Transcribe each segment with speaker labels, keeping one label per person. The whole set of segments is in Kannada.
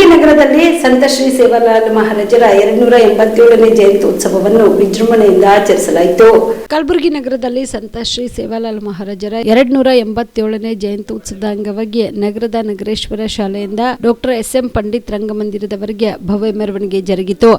Speaker 1: ಕಲಬುರಗಿ ನಗರದಲ್ಲಿ ಸಂತ ಶ್ರೀ ಸೇವಾಲಾಲ್ ಮಹಾರಾಜರ ಎರಡ್ನೂರ ಎಂಬತ್ತೇಳನೇ ಜಯಂತ್ಯೋತ್ಸವವನ್ನು ವಿಜೃಂಭಣೆಯಿಂದ ಆಚರಿಸಲಾಯಿತು. ಕಲಬುರಗಿ ನಗರದಲ್ಲಿ ಸಂತ ಶ್ರೀ ಸೇವಾಲಾಲ್ ಮಹಾರಾಜರ ಎರಡ್ನೂರ ಎಂಬತ್ತೇಳನೇ ಉತ್ಸವದ ಅಂಗವಾಗಿ ನಗರದ ನಗರೇಶ್ವರ ಶಾಲೆಯಿಂದ ಡಾಕ್ಟರ್ ಎಸ್ ಎಂ ಪಂಡಿತ್ ರಂಗಮಂದಿರದವರೆಗೆ ಭವ್ಯ ಮೆರವಣಿಗೆ ಜರುಗಿತು.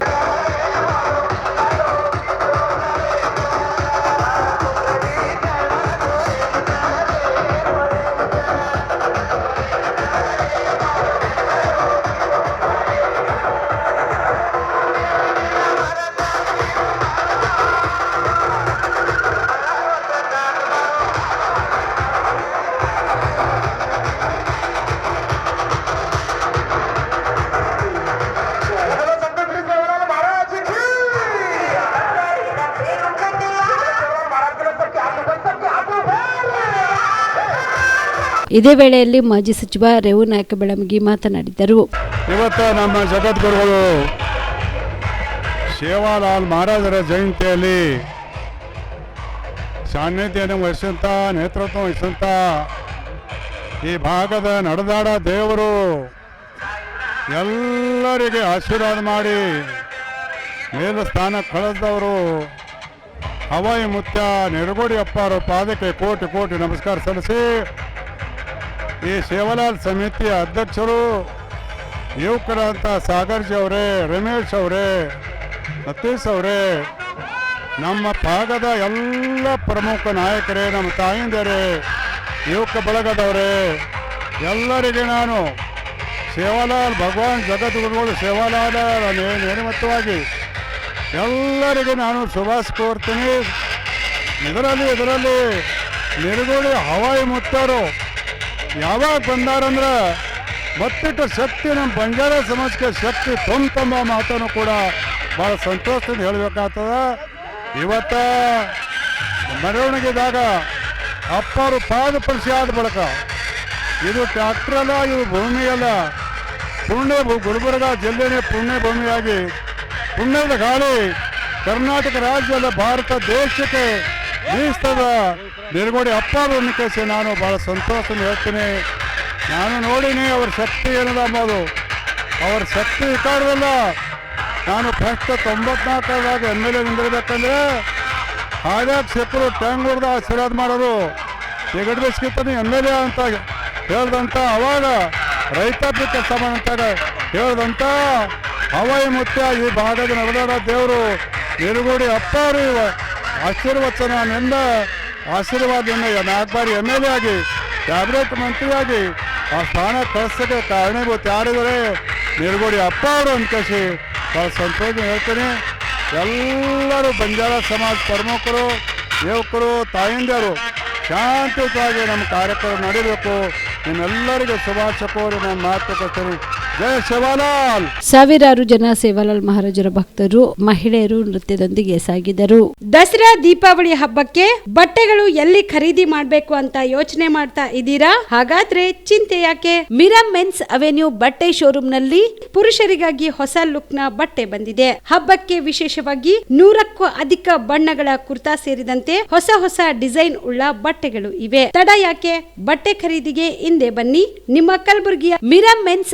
Speaker 1: ಇದೇ ವೇಳೆಯಲ್ಲಿ ಮಾಜಿ ಸಚಿವ ರೇವು ನಾಯಕ ಬೆಳಮಗಿ ಮಾತನಾಡಿದರು.
Speaker 2: ಇವತ್ತು ನಮ್ಮ ಜಗದ್ಗುರುಗಳು ಸೇವಾಲಾಲ್ ಮಹಾರಾಜರ ಜಯಂತಿಯಲ್ಲಿ ಸಾನ್ನಿಧ್ಯವನ್ನು ವಹಿಸಂತ ನೇತೃತ್ವ ವಹಿಸಂತ ಈ ಭಾಗದ ನಡೆದಾಡ ದೇವರು ಎಲ್ಲರಿಗೆ ಆಶೀರ್ವಾದ ಮಾಡಿ ಮೇಲು ಸ್ಥಾನ ಕಳೆದವರು ಹವಾಯಿ ಮುತ್ಯ ನೆರಗೋಡಿ ಪಾದಕ್ಕೆ ಕೋಟಿ ಕೋಟಿ ನಮಸ್ಕಾರ ಸಲ್ಲಿಸಿ ಈ ಸೇವಾಲಾಲ್ ಸಮಿತಿಯ ಅಧ್ಯಕ್ಷರು ಯುವಕರಾದಂಥ ಸಾಗರ್ಜಿ ಅವರೇ, ರಮೇಶ್ ಅವರೇ, ಸತೀಶ್ ಅವರೇ, ನಮ್ಮ ಭಾಗದ ಎಲ್ಲ ಪ್ರಮುಖ ನಾಯಕರೇ, ನಮ್ಮ ತಾಯಿಂದರೇ, ಯುವಕ ಬಳಗದವರೇ, ಎಲ್ಲರಿಗೆ ನಾನು ಸೇವಾಲಾಲ್ ಭಗವಾನ್ ಜಗದ್ಗುರುಗಳು ಸೇವಾಲಾಲ ನೇಮತ್ತವಾಗಿ ಎಲ್ಲರಿಗೆ ನಾನು ಸುಭಾಷ್ ಕೋರ್ತೀನಿ. ಇದರಲ್ಲಿ ಇದರಲ್ಲಿ ನಿರ್ಗುಳಿ ಹವಾಯಿ ಮುತ್ತರು. ಯಾವಾಗ ಬಂದಾರಂದ್ರೆ ಮತ್ತಿಟ್ಟು ಶಕ್ತಿ ನಮ್ಮ ಬಂಜಾರ ಸಮಾಜಕ್ಕೆ ಶಕ್ತಿ ತುಂಬಂಬ ಮಾತನ್ನು ಕೂಡ ಭಾಳ ಸಂತೋಷದಿಂದ ಹೇಳಬೇಕಾಗ್ತದ. ಇವತ್ತ ಮೆರವಣಿಗೆದಾಗ ಅಪ್ಪರು ಪಾದ ಪರಿಚಯ ಆದ ಬಳಿಕ ಇದು ಟ್ಯಾಕ್ಟರ್ ಅಲ್ಲ, ಇದು ಭೂಮಿ ಅಲ್ಲ. ಪುಣ್ಯ ಗುಲ್ಬರ್ಗ ಜಿಲ್ಲೆನೇ ಪುಣ್ಯ ಭೂಮಿಯಾಗಿ ಪುಣ್ಯದ ಗಾಳಿ ಕರ್ನಾಟಕ ರಾಜ್ಯದ ಭಾರತ ದೇಶಕ್ಕೆ ಬೀಸ್ತದ. ನಿರ್ಗೋಡಿ ಅಪ್ಪಾರು ಅನ್ನಿಕೇಸಿ ನಾನು ಭಾಳ ಸಂತೋಷದಿಂದ ಹೇಳ್ತೀನಿ. ನಾನು ನೋಡೀನಿ ಅವ್ರ ಶಕ್ತಿ ಏನದ ಅಂಬೋದು ಅವ್ರ ಶಕ್ತಿ ವಿಚಾರದಲ್ಲ ನಾನು ಫಸ್ಟ್ ತೊಂಬತ್ನಾಲ್ಕರಾಗ ಎಂ ಎಲ್ ಎ ನಿಂದಿರ್ಬೇಕಂದ್ರೆ ಹಾದ್ಯಾಗ ಸಿಕ್ಕರು ಟ್ಯಾಂಗ್ ಹೊಡೆದ ಆಶೀರ್ವಾದ ಮಾಡೋದು ಟಿಕೆಟ್ ಬಿಸ್ಕಿತ್ತೀನಿ ಎಂ ಎಲ್ ಎ ಅಂತ ಹೇಳ್ದಂತ ಅವಾಗ ರೈತಾಪಿ ಕೆಲಸ ಮಾಡಂತಾಗ ಹೇಳ್ದಂತ ಹವಾಯಿ ಮುತ್ಯ ಈ ಭಾಗದ ನಡೆದಾಡ ದೇವರು ನಿರುಗುಡಿ ಅಪ್ಪಾರು ಇವ. ಆಶೀರ್ವಚನದಿಂದ ಆಶೀರ್ವಾದದಿಂದ ನಾಲ್ಕು ಬಾರಿ ಎಂ ಎಲ್ ಎ ಆಗಿ ಕ್ಯಾಬಿನೆಟ್ ಮಂತ್ರಿಯಾಗಿ, ಆ ಸ್ಥಾನ ಕಳಿಸೋಕ್ಕೆ ಕಾರಣೀಭೂತ ಯಾರಿದ್ದಾರೆ? ನಿರ್ಗೋಡಿ ಅಪ್ಪ ಅವರು ಅನ್ಕಸಿ ಭಾಳ ಸಂತೋಷ ಹೇಳ್ತೀನಿ. ಎಲ್ಲರೂ ಬಂಜಾರ ಸಮಾಜ ಪ್ರಮುಖರು, ಯುವಕರು, ತಾಯಿಂದರು, ಶಾಂತಿಯುತವಾಗಿ ನಮ್ಮ ಕಾರ್ಯಕ್ರಮ ನಡೀಬೇಕು. ನಿಮ್ಮೆಲ್ಲರಿಗೂ ಶುಭಾಶಯ ಕೋರಿ ನಾನು
Speaker 1: ಸಾವಿರಾರು ಜನ ಸೇವಾಲಾಲ್ ಮಹಾರಾಜರ ಭಕ್ತರು, ಮಹಿಳೆಯರು ನೃತ್ಯದೊಂದಿಗೆ ಸಾಗಿದರು.
Speaker 3: ದಸರಾ ದೀಪಾವಳಿ ಹಬ್ಬಕ್ಕೆ ಬಟ್ಟೆಗಳು ಎಲ್ಲಿ ಖರೀದಿ ಮಾಡಬೇಕು ಅಂತ ಯೋಚನೆ ಮಾಡ್ತಾ ಇದ್ದೀರಾ? ಹಾಗಾದ್ರೆ ಚಿಂತೆ ಯಾಕೆ? ಮಿರಾ ಮೆನ್ಸ್ ಅವೆನ್ಯೂ ಬಟ್ಟೆ ಶೋರೂಮ್ನಲ್ಲಿ ಪುರುಷರಿಗಾಗಿ ಹೊಸ ಲುಕ್ನ ಬಟ್ಟೆ ಬಂದಿದೆ. ಹಬ್ಬಕ್ಕೆ ವಿಶೇಷವಾಗಿ ನೂರಕ್ಕೂ ಅಧಿಕ ಬಣ್ಣಗಳ ಕುರ್ತಾ ಸೇರಿದಂತೆ ಹೊಸ ಹೊಸ ಡಿಸೈನ್ ಉಳ್ಳ ಬಟ್ಟೆಗಳು ಇವೆ. ತಡ ಯಾಕೆ? ಬಟ್ಟೆ ಖರೀದಿಗೆ ಹಿಂದೆ ಬನ್ನಿ. ನಿಮ್ಮ ಕಲಬುರಗಿಯ ಮಿರಾ ಮೆನ್ಸ್